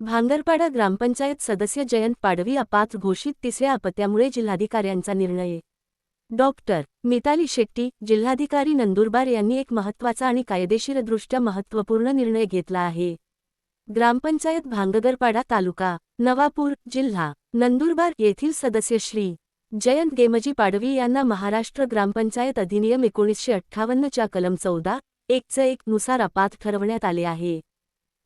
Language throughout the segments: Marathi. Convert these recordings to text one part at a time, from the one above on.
भांगरपाडा ग्रामपंचायत सदस्य जयंत पाडवी अपात्र घोषित तिसऱ्या अपत्यामुळे जिल्हाधिकाऱ्यांचा निर्णय. डॉक्टर मिताली शेट्टी जिल्हाधिकारी नंदुरबार यांनी एक महत्त्वाचा आणि कायदेशीरदृष्ट्या महत्त्वपूर्ण निर्णय घेतला आहे. ग्रामपंचायत भांगगरपाडा तालुका नवापूर जिल्हा नंदुरबार येथील सदस्य श्री. जयंत गेमजी पाडवी यांना महाराष्ट्र ग्रामपंचायत अधिनियम एकोणीसशे अठ्ठावन्नच्या कलम चौदा एकचं एक नुसार अपात ठरवण्यात आले आहे.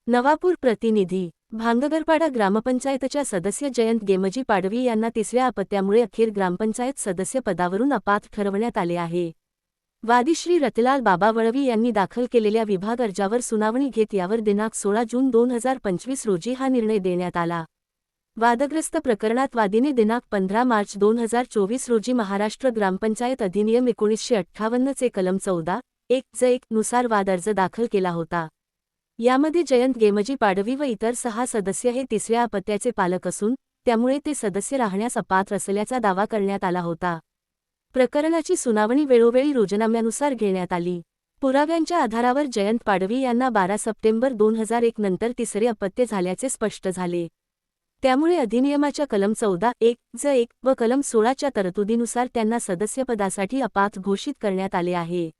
नवापूर प्रतिनिधी भांगगरपाडा ग्रामपंचायतच्या सदस्य जयंत गेमजी पाडवी यांना तिसऱ्या अपत्यामुळे अखेर ग्रामपंचायत सदस्य पदावरून अपात ठरवण्यात आले आहे. वादी श्री रतलाल बाबा वळवी यांनी दाखल केलेल्या विभाग अर्जावर सुनावणी घेत यावर दिनांक सोळा जून दोन हजार पंचवीस रोजी हा निर्णय देण्यात आला. वादग्रस्त प्रकरणात वादीने दिनांक पंधरा मार्च दोन हजार चोवीस रोजी महाराष्ट्र ग्रामपंचायत अधिनियम एकोणीसशे अठ्ठावन्नचे कलम चौदा एक ज एक नुसार वाद अर्ज दाखल केला होता. यामध्ये जयंत गेमजी पाडवी व इतर सहा सदस्य हे तिसऱ्या अपत्याचे पालक असून त्यामुळे ते सदस्य राहण्यास अपात्र असल्याचा दावा करण्यात आला होता. प्रकरणाची सुनावणी वेळोवेळी रोजनाम्यानुसार घेण्यात आली. पुराव्यांच्या आधारावर जयंत पाडवी यांना बारा सप्टेंबर दोन हजार एक नंतर तिसरे अपत्य झाल्याचे स्पष्ट झाले. त्यामुळे अधिनियमाच्या कलम चौदा एक ज एक व कलम सोळाच्या तरतुदीनुसार त्यांना सदस्यपदासाठी अपात घोषित करण्यात आले आहे.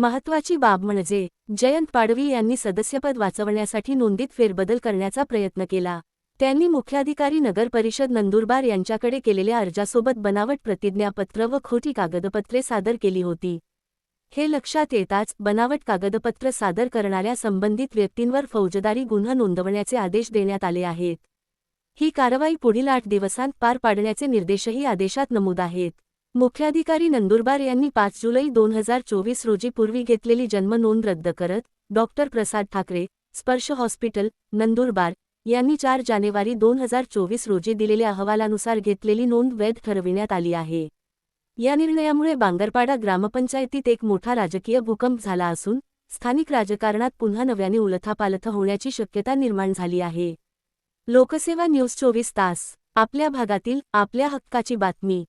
महत्वाची बाब म्हणजे जयंत पाडवी यांनी सदस्यपद वाचवण्यासाठी नोंदीत फेरबदल करण्याचा प्रयत्न केला. त्यांनी मुख्याधिकारी नगर परिषद नंदुरबार यांच्याकडे केलेल्या अर्जासोबत बनावट प्रतिज्ञापत्र व खोटी कागदपत्रे सादर केली होती. हे लक्षात येताच बनावट कागदपत्र सादर करणाऱ्या संबंधित व्यक्तींवर फौजदारी गुन्हा नोंदवण्याचे आदेश देण्यात आले आहेत. ही कारवाई पुढील आठ दिवसांत पार पाडण्याचे निर्देशही आदेशात नमूद आहेत. मुख्याधिकारी नंदुरबार यांनी पाच जुलै दोन हजार चोवीस रोजी पूर्वी घेतलेली जन्म नोंद रद्द करत डॉक्टर प्रसाद ठाकरे स्पर्श हॉस्पिटल नंदुरबार यांनी चार जानेवारी दोन हजार चोवीस रोजी दिलेल्या अहवालानुसार घेतलेली नोंद वैध ठरविण्यात आली आहे. या निर्णयामुळे बांगरपाडा ग्रामपंचायतीत एक मोठा राजकीय भूकंप झाला असून स्थानिक राजकारणात पुन्हा नव्याने उलथापालथ होण्याची शक्यता निर्माण झाली आहे. लोकसेवा न्यूज चोवीस तास आपल्या भागातील आपल्या हक्काची बातमी.